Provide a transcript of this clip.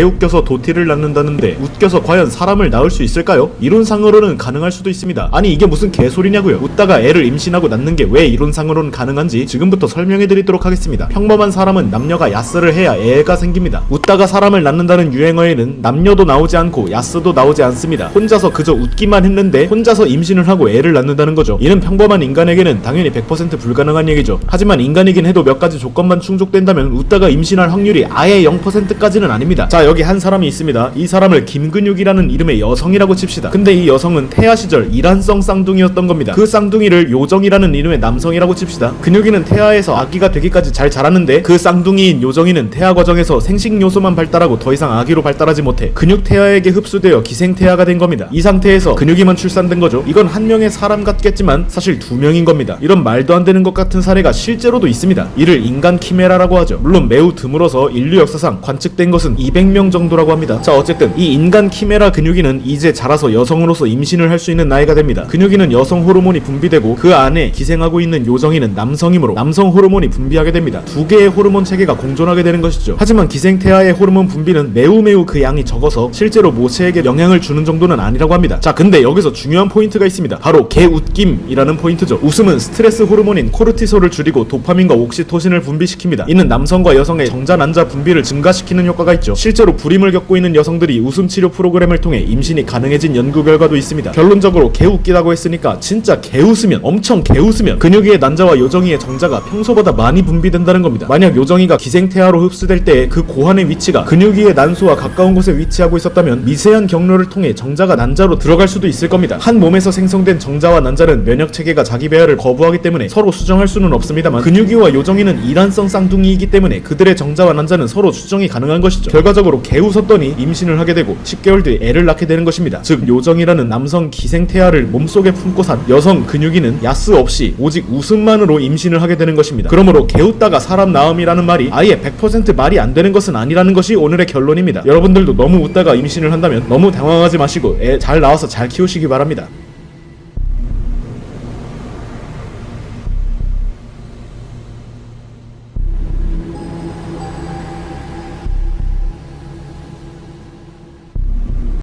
개웃겨서 도티를 낳는다는데 웃겨서 과연 사람을 낳을 수 있을까요? 이론상으로는 가능할 수도 있습니다. 아니 이게 무슨 개소리냐고요. 웃다가 애를 임신하고 낳는 게 왜 이론상으로는 가능한지 지금부터 설명해 드리도록 하겠습니다. 평범한 사람은 남녀가 야스를 해야 애가 생깁니다. 웃다가 사람을 낳는다는 유행어에는 남녀도 나오지 않고 야스도 나오지 않습니다. 혼자서 그저 웃기만 했는데 혼자서 임신을 하고 애를 낳는다는 거죠. 이는 평범한 인간에게는 당연히 100% 불가능한 얘기죠. 하지만 인간이긴 해도 몇 가지 조건만 충족된다면 웃다가 임신할 확률이 아예 0%까지는 아닙니다. 자 여기 한 사람이 있습니다. 이 사람을 김근육이라는 이름의 여성이라고 칩시다. 근데 이 여성은 태아 시절 이란성 쌍둥이였던 겁니다. 그 쌍둥이를 요정이라는 이름의 남성이라고 칩시다. 근육이는 태아에서 아기가 되기까지 잘 자랐는데 그 쌍둥이인 요정이는 태아 과정에서 생식 요소만 발달하고 더 이상 아기로 발달하지 못해 근육 태아에게 흡수되어 기생 태아가 된 겁니다. 이 상태에서 근육이만 출산된 거죠. 이건 한 명의 사람 같겠지만 사실 두 명인 겁니다. 이런 말도 안 되는 것 같은 사례가 실제로도 있습니다. 이를 인간 키메라라고 하죠. 물론 매우 드물어서 인류 역사상 관측된 것은 200명 정도라고 합니다. 자 어쨌든 이 인간 키메라 근육이는 이제 자라서 여성으로서 임신을 할 수 있는 나이가 됩니다. 근육이는 여성 호르몬이 분비되고 그 안에 기생하고 있는 요정이는 남성이므로 남성 호르몬이 분비하게 됩니다. 두 개의 호르몬 체계가 공존하게 되는 것이죠. 하지만 기생태아의 호르몬 분비는 매우 매우 그 양이 적어서 실제로 모체에게 영향을 주는 정도는 아니라고 합니다. 자 근데 여기서 중요한 포인트가 있습니다. 바로 개웃김이라는 포인트죠. 웃음은 스트레스 호르몬인 코르티솔을 줄이고 도파민과 옥시토신을 분비시킵니다. 이는 남성과 여성의 정자 난자 분비를 증가시키는 효과가 있죠. 실 제로 불임을 겪고 있는 여성들이 웃음 치료 프로그램을 통해 임신이 가능해진 연구 결과도 있습니다. 결론적으로 개웃기다고 했으니까 진짜 개웃으면 엄청 개웃으면 근육이의 난자와 요정이의 정자가 평소보다 많이 분비된다는 겁니다. 만약 요정이가 기생태아로 흡수될 때그 고환의 위치가 근육이의 난소와 가까운 곳에 위치하고 있었다면 미세한 경로를 통해 정자가 난자로 들어갈 수도 있을 겁니다. 한 몸에서 생성된 정자와 난자는 면역 체계가 자기 배열을 거부하기 때문에 서로 수정할 수는 없습니다만 근육이와 요정이는 이란성 쌍둥이이기 때문에 그들의 정자와 난자는 서로 수정이 가능한 것이죠. 결과적으로 개웃었더니 임신을 하게 되고 10개월 뒤에 애를 낳게 되는 것입니다. 즉 요정이라는 남성 기생태아를 몸속에 품고 산 여성 근육이는 야스 없이 오직 웃음만으로 임신을 하게 되는 것입니다. 그러므로 개웃다가 사람 낳음이라는 말이 아예 100% 말이 안 되는 것은 아니라는 것이 오늘의 결론입니다. 여러분들도 너무 웃다가 임신을 한다면 너무 당황하지 마시고 애잘 낳아서 잘 키우시기 바랍니다.